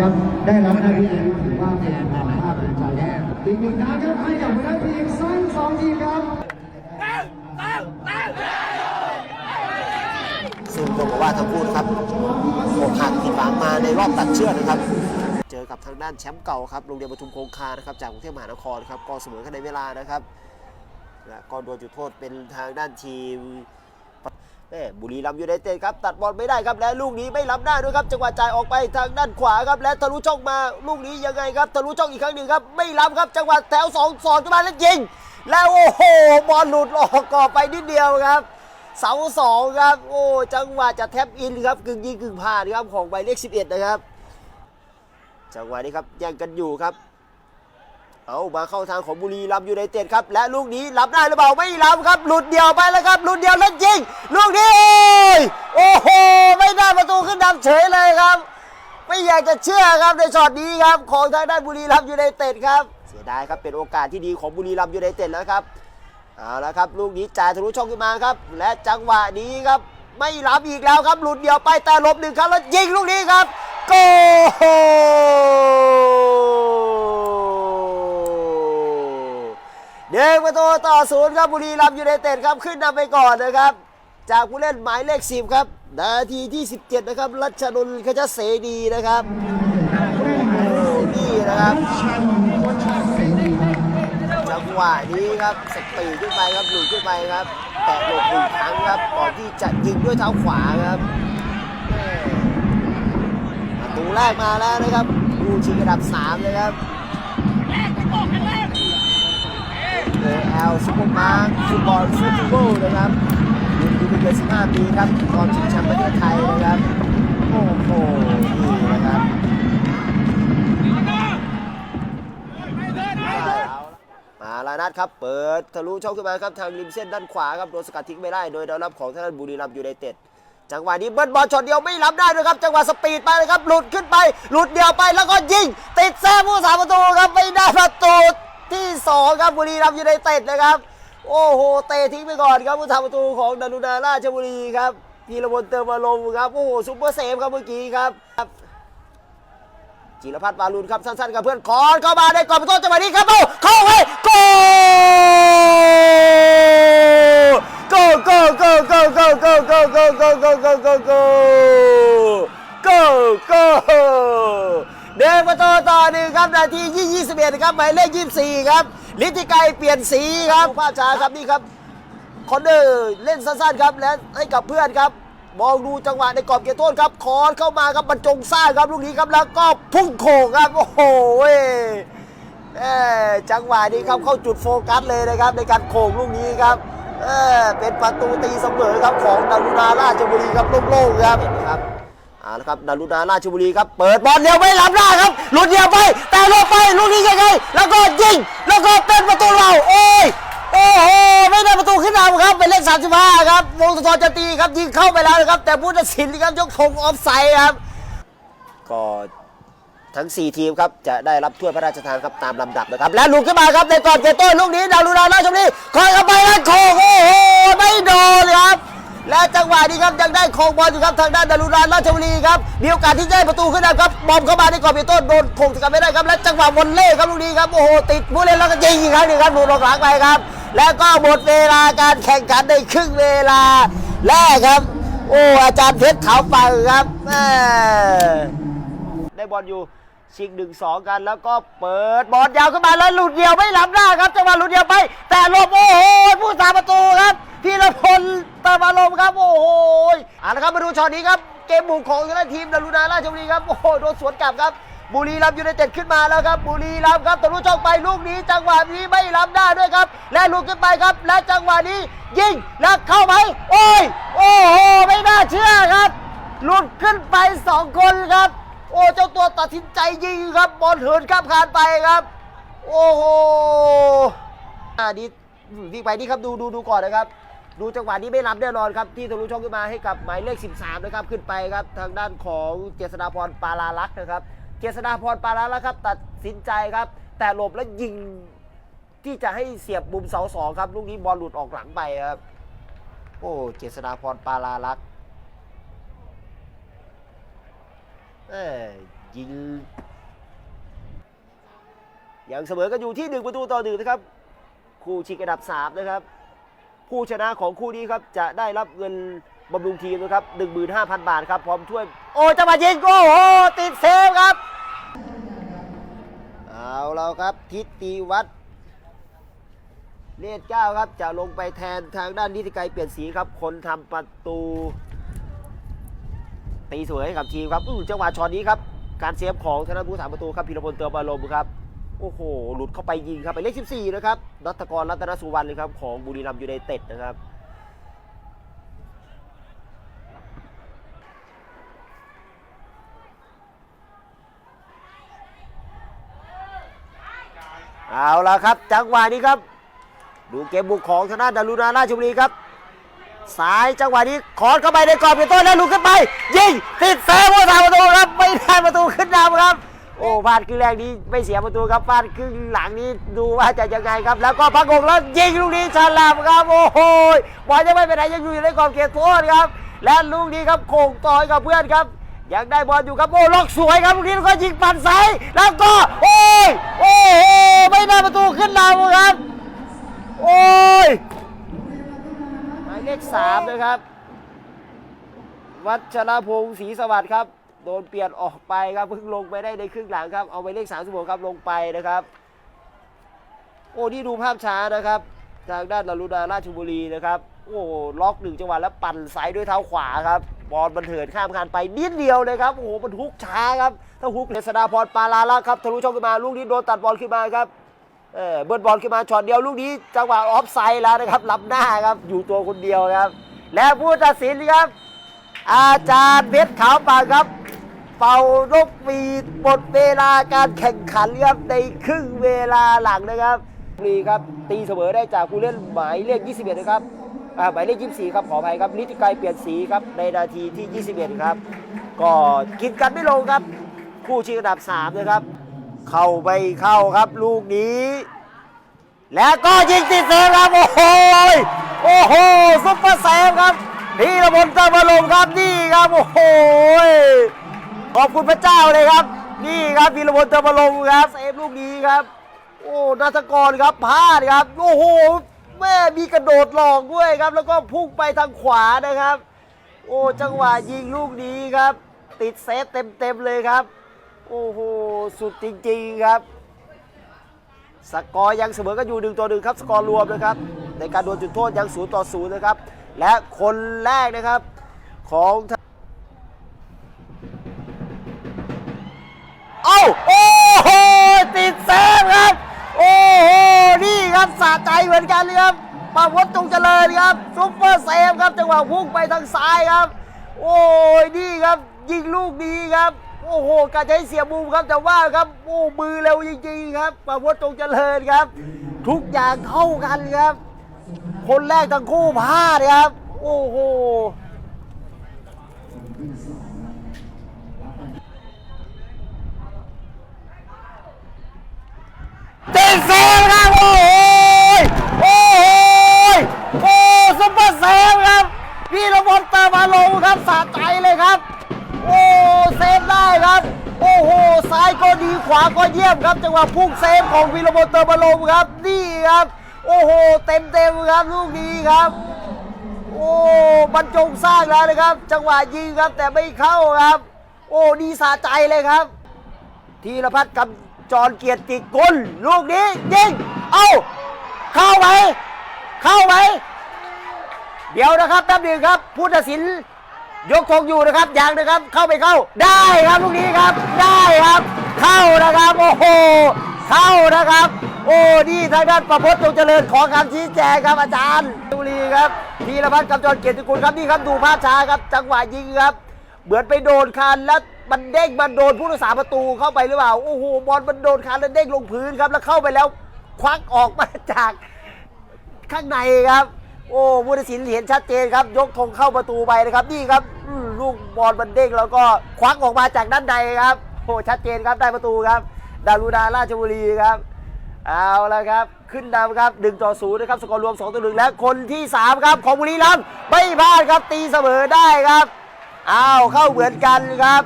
ครับ ได้รับหน้าที่นี้ถือว่าเป็นความภาคภูมิใจแน่อีกหนึ่งดาวครับให้กับหัวหน้าทีมทั้งสองทีมครับซึ่งต้องบอกว่าทั้งคู่นะครับอกหักผิดหวังมาในรอบตัดเชือกนะครับ เจอกับทางด้านแชมป์เก่าครับโรงเรียนปทุมคงคานะครับจากกรุงเทพมหานครครับก็เสมอกันในเวลานะครับและก็โดนจุดโทษเป็นทางด้านทีม บุรีรัมยูไนเต็ดครับตัดบอลไม่ได้ครับและลูกนี้ไม่ล้ำหน้าด้วยครับจังหวะจ่ายออกไปทางด้านขวาครับและทะลุช่องมาลูกนี้ยังไงครับทะลุช่องอีกครั้งหนึ่งครับไม่ล้ำครับจังหวะแถวสองสองขึ้นมาแล้วยิง แล้วโอ้โหบอลหลุดออกกรอบไปนิดเดียวครับเสาสองครับโอ้จังหวะจะแทบอินครับกึ่งยิงกึ่งผ่านครับของใบเลข 11 นะครับ จังหวะนี้ครับแย่งกันอยู่ครับ เอามาเข้าทางของบุรีรัมย์ยูไนเต็ดครับ และลูกนี้รับได้หรือเปล่าไม่รับครับ หลุดเดียวไปแล้วครับ หลุดเดียวแล้วยิงลูกนี้โอ้ยโอ้โหไม่ได้ประตูขึ้นนำเฉยเลยครับ ไม่อยากจะเชื่อครับในช็อตนี้ครับ ของทางด้านบุรีรัมย์ยูไนเต็ดครับ เสียดายครับเป็นโอกาสที่ดีของบุรีรัมย์ยูไนเต็ดแล้วครับเอาละครับลูกนี้จ่ายทะลุช่องขึ้นมาครับ และจังหวะนี้ครับไม่รับอีกแล้วครับหลุดเดียวไปแต่ลบหนึ่งครั้งแล้วยิงลูกนี้ครับโก เด้งประตูต่อศูนย์ครับบุรีรัมย์ยูไนเต็ดครับขึ้นนำไปก่อนนะครับ จากผู้เล่นหมายเลข10ครับ นาทีที่ 17 นะครับ รัชนนท์ขจเสดีนะครับนี่นะครับจังหวะนี้ครับสปีดขึ้นไปครับหลุดขึ้นไปครับแตะหลบหนึ่งครั้งครับก่อนที่จะยิงด้วยเท้าขวาครับม่ประตูแรกมาแล้วนะครับผู้ชิงอันดับ3เลยครับ เอแอลซุปเปอร์มาร์คฟุตบอลฟูทูโบนะครับรุ่นอายุไม่เกิน15ปีครับตอนชิงแชมป์ประเทศไทยนะครับ โอ้โห นี่นะครับมาลานัดครับ เปิดทะลุช่องขึ้นมาครับ ทางริมเส้นด้านขวาครับ โดนสกัดทิ้งไม่ได้ โดยดาวรับของทางด้านบุรีรัมย์ยูไนเต็ดจังหวะนี้เบิ้ลบอลช็อตเดียวไม่รับได้ด้วยครับ จังหวะสปีดไปเลยครับ หลุดขึ้นไป หลุดเดียวไปแล้วก็ยิง ติดแซ่ผู้สาประตูครับไม่ได้ประตู ที่สองครับบุรีรัมย์ยูไนเต็ดนะครับ โอ้โหเตะทิ้งไปก่อนครับผู้สาประตูของดารุณาราชบุรีครับพีระบนเติมอารมณ์ครับโอ้โหซุปเปอร์เซฟครับเมื่อกี้ครับจิรพัฒน์วารุณครับสั้นๆกับเพื่อนคอนเข้ามาได้ก่อนป็นต้นจังหวะนี้ครับโอ้เข้าไปโกโกโกโกโกโกโกโกโกโกโกโกโกโกโกโก เดินประตูต่อหนึ่งครับนาทีที่21ครับหมายเลข24 ครับลิทธิไกรเปลี่ยนสีครับภาพช้าครับนี่ครับคอนเนอร์เล่นสั้นๆครับและให้กับเพื่อนครับมองดูจังหวะในกรอบเกียร์โทษครับคอนเข้ามาครับบรรจงสร้างครับลูกนี้ครับแล้วก็พุ่งโขงครับโอ้โหจังหวะนี้ครับเข้าจุดโฟกัสเลยนะครับ ในการโขงลูกนี้ครับเเป็นประตูตีเสมอครับของดารุณาราชบุรีครับโล่งๆครับครับ เอาละครับดารุณาราชบุรีครับ เปิดบอลเดียวไม่รับได้ครับ หลุดเดียวไป แต่ลงไปลูกนี้ยังไง แล้วก็ยิง แล้วก็เป็นประตูเรา โอ้ย โอ้โห ไม่ได้ประตูขึ้นนำครับ เป็นเลข35 ครับ วงศธรจะตีครับ ยิงเข้าไปแล้วนะครับ แต่ผู้ตัดสินครับยกธงออฟไซด์ครับ ก็ทั้ง 4 ทีมครับ จะได้รับถ้วยพระราชทานครับตามลำดับนะครับ และลุกขึ้นมาครับในก่อนเกตโต้นลูกนี้ดาวลูนาราชบุรีคอยเข้าไปแล้วโคโอ้โห ไม่โดนครับ และจังหวะนี้ครับยังได้โคงบอลอยู่ครับทางด้านดารุณานราชบุรีครับมีโอกาสที่จะได้ประตูขึ้นนำครับบอมเข้ามาในกรอบเกตโต้โดนคงสกัดไม่ได้ครับและจังหวะวอลเล่ครับลูกนี้ครับโอ้โหติดผู้เล่นแล้วก็ยิงอีกครั้งหนึงครับหลุดอกหลังไปครับ แล้วก็หมดเวลาการแข่งขันในครึ่งเวลาแรกครับ โอ้อาจารย์เพชรขาวปังครับได้บอลอยู่ชิงหนึ่งสองกันแล้วก็เปิดบอลยาวขึ้นมาแล้วหลุดเดียวไม่ล้ำหน้าครับจังหวะหลุดเดียวไป แต่ลบโอ้โหผู้สาประตูครับ พีรพลตามอารมณ์ครับ โอ้โหเอาละครับมาดูช็อตนี้ครับ เกมบุกของทางทีมดารุณาราชบุรีครับ โอ้โห โดนสวนกลับครับ บุรีรัมย์ยูไนเต็ดขึ้นมาแล้วครับ บุรีรัมย์ครับตะลุช่องไปลูกนี้ จังหวะนี้ไม่ล้ำได้ด้วยครับ และลุกขึ้นไปครับ และจังหวะนี้ยิง แล้วเข้าไปโอ้ย โอ้โห ไม่น่าเชื่อครับ หลุดขึ้นไปสองคนครับ โอ้ เจ้าตัวตัดสินใจยิงครับ บอลเหินข้ามคานไปครับ โอ้โหอ่าดีวิ่งไปนี่ครับ ดูดูดูก่อนนะครับ ดูจังหวะนี้ไม่รับแน่นอนครับที่ทะลุช่องขึ้นมาให้กับหมายเลข 13 นะครับขึ้นไปครับทางด้านของเจษฎาพรปาลาลักษ์นะครับ เจษฎาพรปาลาลักษ์ครับตัดสินใจครับ แต่หลบแล้วยิงที่จะให้เสียบมุมเสาสองครับลูกนี้บอลหลุดออกหลังไปครับโอ้เจษฎาพรปาลาลักษ์เอ้ยยิงอยังเสมอกันอยู่ที่หนึ่งประตูต่อหนึ่งนะครับ คู่ชิงอันดับสามนะครับ ผู้ชนะของคู่นี้ครับจะได้รับเงินบำรุงทีมนะครับ15,000 บาทครับพร้อมถ้วย โอ้จังหวะยิงโอ้โหติดเซฟครับ เอาแล้วครับทิติวัฒน์เลดเก้าครับจะลงไปแทนทางด้านนิติไกรเปลี่ยนสีครับ คนทำประตู ตีสวยให้กับทีมครับอือจังหวะช็อตนี้ครับ การเซฟของธนบุรีสามประตูครับพีรพลเติมอารมณ์ครับ โอ้โห หลุดเข้าไปยิงครับไปเลข 14 นะครับรัตกรรัตนสุวรรณเลยครับ ของบุรีรัมย์ยูไนเต็ดนะครับ เอาละครับ จังหวะนี้ครับ ดูเกมบุกของธนาดารุณาราชบุรีครับสายจังหวะนี้ขอดเข้าไปในกรอบเป็นต้นแล้วลุกขึ้นไป ยิงติดเซฟผู้สาประตูครับ ไม่ได้ประตูขึ้นนำครับ โอ้พลาดครึ่งแรกนี้ไม่เสียประตูครับพลาดครึ่งหลังนี้ดูว่าจะยังไงครับ แล้วก็พักกงแล้วยิงลูกนี้ฉลาบครับ โอ้โหบอลยังไม่ไปไหนยังอยู่ในกรอบเขตโทษครับ และลูกนี้ครับโค้งต่อยกับเพื่อนครับยังได้บอลอยู่ครับโอ้ล็อกสวยครับลูกนี้ก็ยิงปั่นซ้ายแล้วก็โอ้ยโอ้โหไม่ได้ประตูขึ้นนำครับโอ้ยหมายเลขสามนะครับ วัชรพงศ์ศรีสวัสดิ์ครับ โดนเปลี่ยนออกไปครับเพิ่งลงไปได้ในครึ่งหลังครับเอาไปเลขสามสิบหกครับลงไปนะครับ โอ้นี่ดูภาพช้านะครับ ทางด้านลารุดาราชบุรีนะครับโอ้ล็อกหนึ่งจังหวะแล้วปั่นสายด้วยเท้าขวาครับบอลมันเถิดข้ามคานไปนิดเดียวเลยครับโอ้โหมันฮุกช้าครับถ้าฮุกเนษดาพรปาลาละครับทะลุช่องขึ้นมาลูกนี้โดนตัดบอลขึ้นมาครับเออเบิร์ดบอลขึ้นมาช็อตเดียวลูกนี้จังหวะออฟไซด์แล้วนะครับล้ำหน้าครับอยู่ตัวคนเดียวครับ และผู้ตัดสินครับ อาจารย์เพชรขาวปากครับ เป่านกหวีดหมดเวลาการแข่งขันครับในครึ่งเวลาหลังนะครับนี่ครับตีเสมอได้จากผู้เล่นหมายเลข 21 นะครับหมายเลข 24 ครับขออภัยครับนิติไกรเปลี่ยนสีครับในนาทีที่ 21 ครับ ก็กินกันไม่ลงครับ คู่ชิงอันดับ 3 นะครับ เข้าไปเข้าครับลูกนี้ แล้วก็ยิงติดเซฟครับ โอ้โหโอ้โหซุปเปอร์เซฟครับพีระพลเติมารมณ์ครับนี่ครับโอ้โห ขอบคุณพระเจ้าเลยครับ นี่ครับพีรพลเติมอารมณ์ครับเซฟลูกนี้ครับ โอ้นัทกรครับพลาดครับโอ้โหแม่มีกระโดดหลอกด้วยครับ แล้วก็พุ่งไปทางขวานะครับ โอ้จังหวะยิงลูกนี้ครับ ติดเซฟเต็มๆเลยครับ โอ้โหสุดจริงๆครับ สกอร์ยังเสมอกันอยู่หนึ่งต่อหนึ่งครับสกอร์รวมนะครับ ในการดวลจุดโทษยังศูนย์ต่อศูนย์นะครับ และคนแรกนะครับของ เหมือนกันเลยครับปาวัตจงเจริญครับซุปเปอร์เซฟครับจังหวะพุ่งไปทางซ้ายครับ โอ้ยนี่ครับยิงลูกนี้ครับ โอ้โหกาจะให้เสียมุมครับแต่ว่าครับโอ้มือเร็วจริงๆครับปาวัตจงเจริญครับ ทุกอย่างเท่ากันครับ คนแรกทั้งคู่พลาดครับ โอ้โหเติดเซฟครับโอ้โหโอ้โหโอ้ซุป เปอร์เซฟครับพี่ระบนเติมอารมณ์ครับสะใจเลยครับ โอ้เซฟได้ครับ โอ้โหซ้ายก็ดีขวาก็เยี่ยมครับจังหวะพุ่งเซฟของวีรบลเติมอารมณ์ครับนี่ครับ โอ้โหเต็มเต็มครับลูกนี้ครับ โอ้บรรจงสร้างแล้วนะครับ จังหวะยิงครับแต่ไม่เข้าครับ โอ้ดีสะใจเลยครับธีรพัฒน์กับจรเกียรติกุลลูกนี้ยิงเอ้าเข้าไหมเข้าไหม เดี๋ยวนะครับแป๊บหนึงครับผู้ตัดสินยกธงอยู่นะครับอย่างนะครับ เข้าไปเข้า ได้ครับลูกนี้ครับ ได้ครับ เข้านะครับโอ้โหเข้านะครับ โอ้นี่ทางด้านประพจน์จงเจริญขอคำชี้แจงครับอาจารย์ดุรีครับธีรพัฒน์กับจรเกียรติกุลครับนี่ครับดูภาพช้าครับ จังหวะยิงครับ เหมือนไปโดนคันแล้วมันเด้งมันโดนผู้รักษาประตูเข้าไปหรือเปล่าโอ้โหบอลมันโดนคันแล้วเด้งลงพื้นครับแล้วเข้าไปแล้วควักออกมาจากข้างในครับ โอ้ผู้ตัดสินเห็นชัดเจนครับ ยกธงเข้าประตูไปนะครับนี่ครับลูกบอลมันเด้งแล้วก็ควักออกมาจากด้านในครับโอ้ชัดเจนครับได้ประตูครับ ดารุณาราชบุรีครับเอาละครับ ขึ้นนำครับ1ต่อ0นะครับสกอร์รวม2ต่อ1และคนที่ 3 ครับของบุรีรัมย์ไม่พลาดครับตีเสมอได้ครับอ้าวเข้าเหมือนกันครับ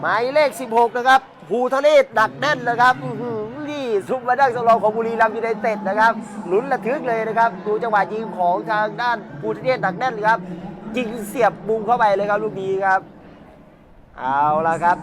หมายเลข 16 นะครับภูทะเลศดักแน่นนะครับ ที่ซุปมาดังสำรองของบุรีรัมย์ยูไนเต็ดนะครับลุ้นระทึกเลยนะครับ ดูจังหวะยิงของทางด้านภูทะเลศดักแน่นครับยิงเสียบมุมเข้าไปเลยครับลูกนี้ครับ เอาละครับ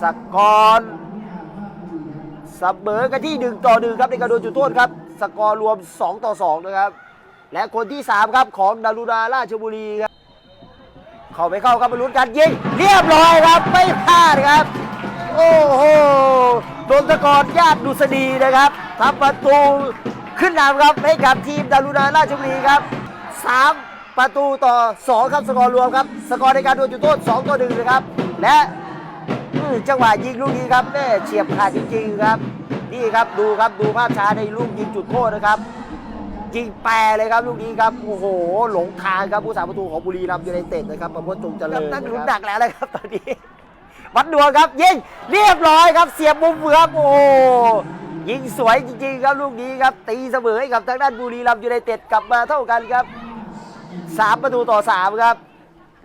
สกอร์เสมอกันที่1ต่อ1ครับในการโดนจุดโทษครับ สกอร์รวม 2 ต่อ 2 นะครับ และคนที่ 3 ครับของดารุณาราชบุรีครับ เข้าไปเข้าครับมาลุ้นกันยิงเรียบร้อยครับไม่พลาดครับ โอ้โหโดนตะกอนญาติดุษฎีนะครับทำประตูขึ้นนำครับให้กับทีมดารุณาราชบุรีครับ 3 ประตูต่อ 2 ครับสกอร์รวมครับ สกอร์ในการโดนจุดโทษ2ต่อ1นะครับ และจังหวะยิงลูกนี้ครับแม่เฉียบขาดจริงๆครับ นี่ครับดูครับดูภาพช้าในลูกยิงจุดโทษนะครับยิงแปรเลยครับลูกนี้ครับโอ้โหหลงทางครับผู้สาประตูของบุรีรัมย์ยูไนเต็ดนะครับประพจน์จงเจริญนั่งลุ้นดักแล้วนะครับตอนนี้ วัดดวงครับยิงเรียบร้อยครับเสียบมุมครับโอ้ยิงสวยจริงๆครับลูกนี้ครับตีเสมอให้กับทางด้านบุรีรัมย์ยูไนเต็ดกลับมาเท่ากันครับสามประตูต่อสามครับ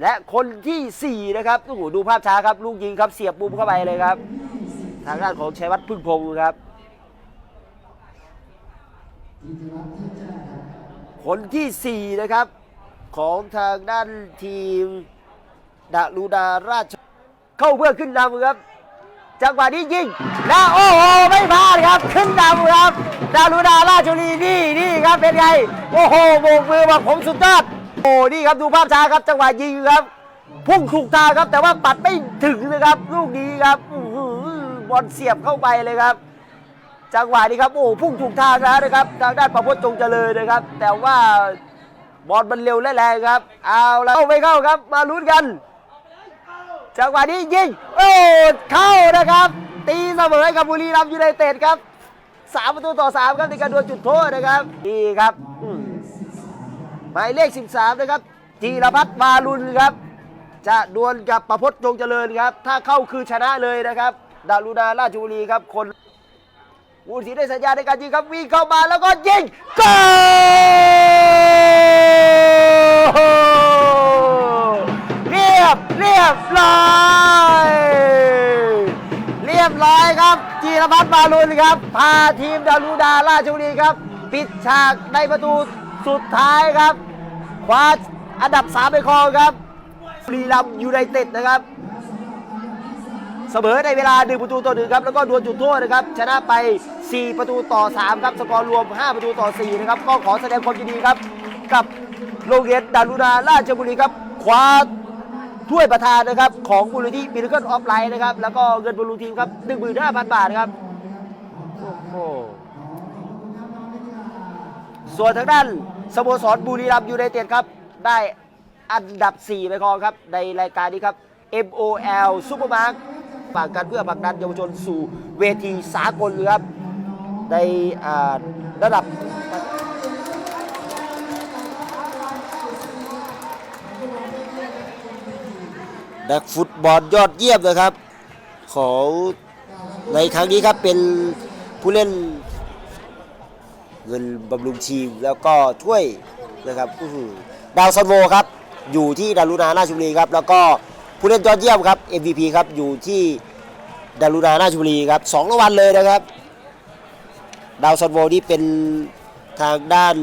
และคนที่สี่นะครับโอ้โหดูภาพช้าครับลูกยิงครับเสียบมุมเข้าไปเลยครับ ทางด้านของชัยวัฒน์พึ่งพงศ์ครับ คนที่4นะครับของทางด้านทีมดาลูดาราช เข้าเพื่อขึ้นนำครับ จังหวะนี้ยิงแล้วโอ้โหไม่พลาดครับ ขึ้นนำครับ ดาลูดาราชุรีนี่นี่ครับเป็นไงโอ้โหโบกมือบอกผมสุดยอดโอ้นี่ครับดูภาพช้าครับ จังหวะยิงครับพุ่งถูกทางครับแต่ว่าปัดไม่ถึงนะครับ ลูกนี้ครับบอลเสียบเข้าไปเลยครับ จังหวะนี้ครับโอ้พุ่งถูกทางแล้วนะครับ ทางด้านประพจน์จงเจริญนะครับ แต่ว่าบอลมันเร็วและแรงครับ เอาแล้วไม่เข้าครับ มาลุ้นกัน จังหวะนี้ยิงโอ้เข้านะครับ ตีเสมอให้กับบุรีรัมย์ยูไนเต็ดครับสามประตูต่อสามครับในการดวลจุดโทษนะครับนี่ครับหมายเลข 13 นะครับจีรพัฒน์มาลุนครับ จะดวลกับประพจน์จงเจริญครับ ถ้าเข้าคือชนะเลยนะครับ ดารุณาราชบุรีครับคนวูดสีได้สัญญาในการยิงครับวิ่งเข้ามาแล้วก็ยิงโกล รับจีรพัฒน์มาลุนครับ พาทีมดารุดาราชบุรีครับ ปิดฉากในประตูสุดท้ายครับ คว้าอันดับ3ไปครองครับบุรีรัมยูไนเต็ดนะครับ เสมอในเวลา1ประตูต่อ1ครับ แล้วก็ดวลจุดโทษนะครับ ชนะไป 4 ประตูต่อ 3 ครับ สกอร์รวม 5 ประตูต่อ 4 นะครับ ก็ขอแสดงความยินดีครับ กับโรงเรียนดารุณาราชบุรีครับ คว้า ถ้วยประธานนะครับของมูลนิธิมิลเคิลออฟไลน์นะครับ แล้วก็เงินบำรุงทีมครับ15,000บาทครับโอ้โหส่วนทางด้านสโมสรบุรีรัมย์ยูไนเต็ดครับ ได้อันดับ 4 ไปครองครับ ในรายการนี้ครับ MOL Supermark ฝากกันเพื่อผลักดันเยาวชนสู่เวทีสากลครับ ในอ่าระดับ นักฟุตบอลยอดเยี่ยมนะครับ ของในครั้งนี้ครับเป็นผู้เล่นเงินบำรุงทีมแล้วก็ถ้วยนะครับอื้อหือดาวซันโวครับ อยู่ที่ดารุณาราชบุรีครับ แล้วก็ผู้เล่นยอดเยี่ยมครับ MVP ครับอยู่ที่ดารุณาราชบุรีครับสองรางวัลเลยนะครับ ดาวซันโวนี่เป็นทางด้าน